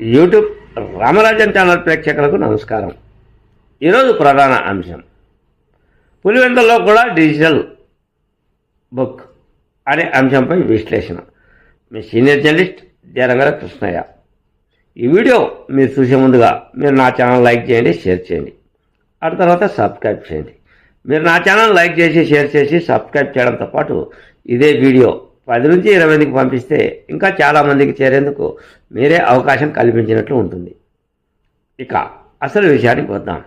YouTube Ramarajan channel ప్రేక్షకులకు నమస్కారం. ఈరోజు ప్రధాన అంశం. పులివెందుల్లో కూడా డిజిటల్ బుక్ అనే అంశంపై విశ్లేషణ. మీ సీనియర్ జర్నలిస్ట్ జరంగల కృష్ణయ్య. ఈ వీడియో మీరు చూసే ముందుగా మీరు నా ఛానల్ లైక్ చేయండి షేర్ చేయండి. ఆ తర్వాత సబ్స్క్రైబ్ చేయండి. మీరు నా ఛానల్ లైక్ చేసి షేర్ చేసి సబ్స్క్రైబ్ చేయడంతో పాటు ఇదే వీడియో పది నుంచి ఇరవై మందికి పంపిస్తే ఇంకా చాలామందికి చేరేందుకు మీరే అవకాశం కల్పించినట్లు ఉంటుంది. ఇక అసలు విషయానికి వద్దాం.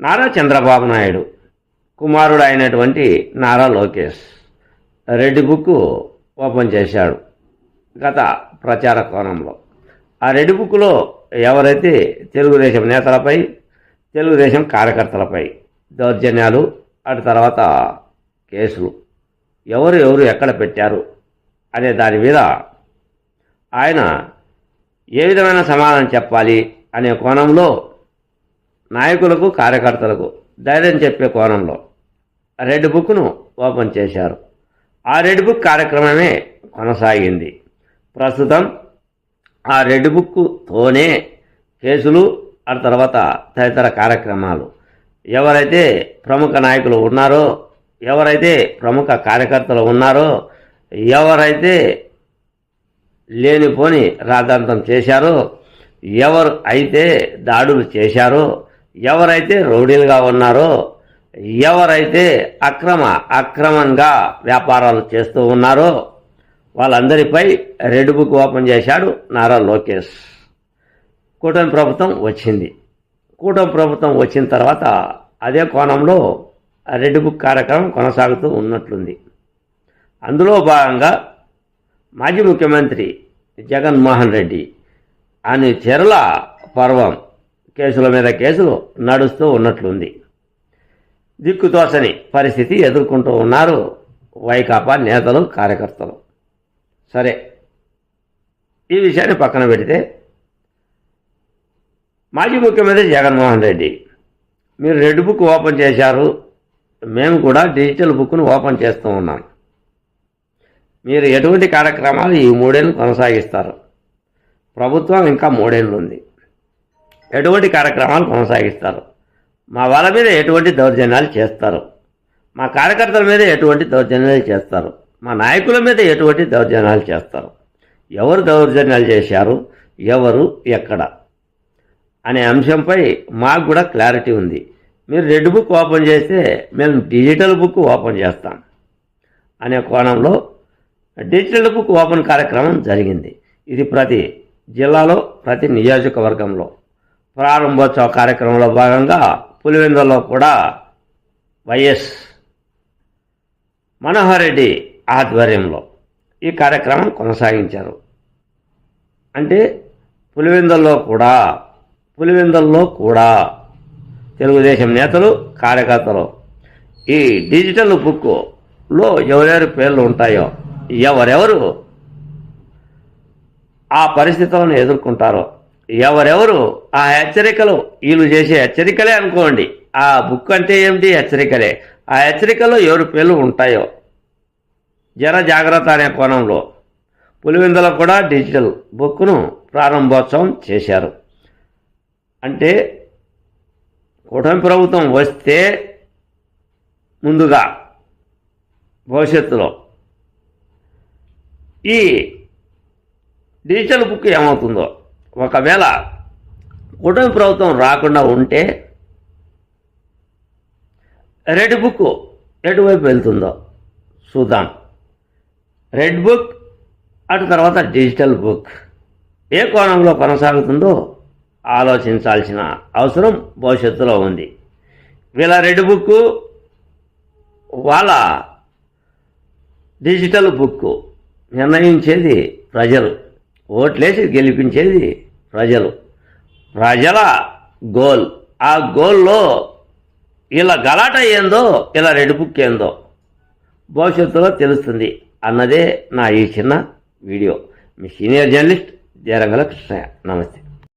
నారా చంద్రబాబు నాయుడు కుమారుడు అయినటువంటి Nara Lokesh red book open చేశాడు గత ప్రచార కోణంలో. ఆ రెడ్డి బుక్లో ఎవరైతే తెలుగుదేశం నేతలపై తెలుగుదేశం కార్యకర్తలపై దౌర్జన్యాలు అటు తర్వాత కేసులు ఎవరు ఎవరు ఎక్కడ పెట్టారు అనే దాని మీద ఆయన ఏ విధమైన సమాధానం చెప్పాలి అనే కోణంలో నాయకులకు కార్యకర్తలకు ధైర్యం చెప్పే కోణంలో రెడ్ బుక్ను ఓపెన్ చేశారు. ఆ రెడ్ బుక్ కార్యక్రమమే కొనసాగింది. ప్రస్తుతం ఆ రెడ్ బుక్తోనే కేసులు ఆ తర్వాత తదితర కార్యక్రమాలు. ఎవరైతే ప్రముఖ నాయకులు ఉన్నారో ఎవరైతే ప్రముఖ కార్యకర్తలు ఉన్నారో ఎవరైతే లేనిపోని రాద్ధాంతం చేశారో ఎవరు అయితే దాడులు చేశారో ఎవరైతే రౌడీలుగా ఉన్నారో ఎవరైతే అక్రమ అక్రమంగా వ్యాపారాలు చేస్తూ ఉన్నారో వాళ్ళందరిపై రెడ్ బుక్ ఓపెన్ చేశాడు నారా లోకేష్. కూటమి ప్రభుత్వం వచ్చింది. కూటమి ప్రభుత్వం వచ్చిన తర్వాత అదే కోణంలో రెడ్ బుక్ కార్యక్రమం కొనసాగుతూ ఉన్నట్లుంది. అందులో భాగంగా మాజీ ముఖ్యమంత్రి జగన్మోహన్ రెడ్డి అని చెరల పర్వం కేసుల మీద కేసులు నడుస్తూ ఉన్నట్లుంది. దిక్కుతోచని పరిస్థితి ఎదుర్కొంటూ ఉన్నారు వైకాపా నేతలు కార్యకర్తలు. సరే ఈ విషయాన్ని పక్కన పెడితే మాజీ ముఖ్యమంత్రి జగన్మోహన్ రెడ్డి మీరు రెడ్ బుక్ ఓపెన్ చేశారు మేము కూడా డిజిటల్ బుక్ను ఓపెన్ చేస్తూ ఉన్నాం. మీరు ఎటువంటి కార్యక్రమాలు ఈ మూడేళ్ళు కొనసాగిస్తారు? ప్రభుత్వం ఇంకా మూడేళ్ళు ఉంది. ఎటువంటి కార్యక్రమాలు కొనసాగిస్తారు? మా వాళ్ళ మీద ఎటువంటి దౌర్జన్యాలు చేస్తారు? మా కార్యకర్తల మీద ఎటువంటి దౌర్జన్యాలు చేస్తారు? మా నాయకుల మీద ఎటువంటి దౌర్జన్యాలు చేస్తారు? ఎవరు దౌర్జన్యాలు చేశారు? ఎవరు ఎక్కడ? అనే అంశంపై మాకు కూడా క్లారిటీ ఉంది. మీరు రెడ్ బుక్ ఓపెన్ చేస్తే మేము డిజిటల్ బుక్ ఓపెన్ చేస్తాం అనే కోణంలో డిజిటల్ బుక్ ఓపెన్ కార్యక్రమం జరిగింది. ఇది ప్రతి జిల్లాలో ప్రతి నియోజకవర్గంలో. ప్రారంభోత్సవ కార్యక్రమంలో భాగంగా పులివెందులో కూడా వైఎస్ మనోహర్ రెడ్డి ఆధ్వర్యంలో ఈ కార్యక్రమం కొనసాగించారు. అంటే పులివెందుల్లో కూడా పులివెందుల్లో కూడా తెలుగుదేశం నేతలు కార్యకర్తలు. ఈ డిజిటల్ బుక్లో ఎవరెవరి పేర్లు ఉంటాయో ఎవరెవరు ఆ పరిస్థితులను ఎదుర్కొంటారో ఎవరెవరు ఆ హెచ్చరికలు వీళ్ళు చేసే హెచ్చరికలే అనుకోండి. ఆ బుక్ అంటే ఏమిటి? హెచ్చరికలే. ఆ హెచ్చరికలో ఎవరి పేర్లు ఉంటాయో. జన జాగ్రత్త అనే కోణంలో పులివెందులో కూడా డిజిటల్ బుక్ను ప్రారంభోత్సవం చేశారు. అంటే కూటమి ప్రభుత్వం వస్తే ముందుగా భవిష్యత్తులో ఈ డిజిటల్ బుక్ ఏమవుతుందో ఒకవేళ కూటమి ప్రభుత్వం రాకుండా ఉంటే రెడ్ బుక్ ఎటువైపు వెళ్తుందో చూద్దాం. రెడ్ బుక్ అటు తర్వాత డిజిటల్ బుక్ ఏ కోణంలో కొనసాగుతుందో ఆలోచించాల్సిన అవసరం భవిష్యత్తులో ఉంది. వీళ్ళ రెడ్ బుక్ వాళ్ళ డిజిటల్ బుక్ నిర్ణయించేది ప్రజలు. ఓట్లేసి గెలిపించేది ప్రజలు. ప్రజల గోల్. ఆ గోల్లో ఇలా గలాట ఏందో ఇలా రెడ్ బుక్ ఏందో భవిష్యత్తులో తెలుస్తుంది అన్నదే నా ఈ చిన్న వీడియో. మీ సీనియర్ జర్నలిస్ట్ జయరంగల కృష్ణయ్య. నమస్తే.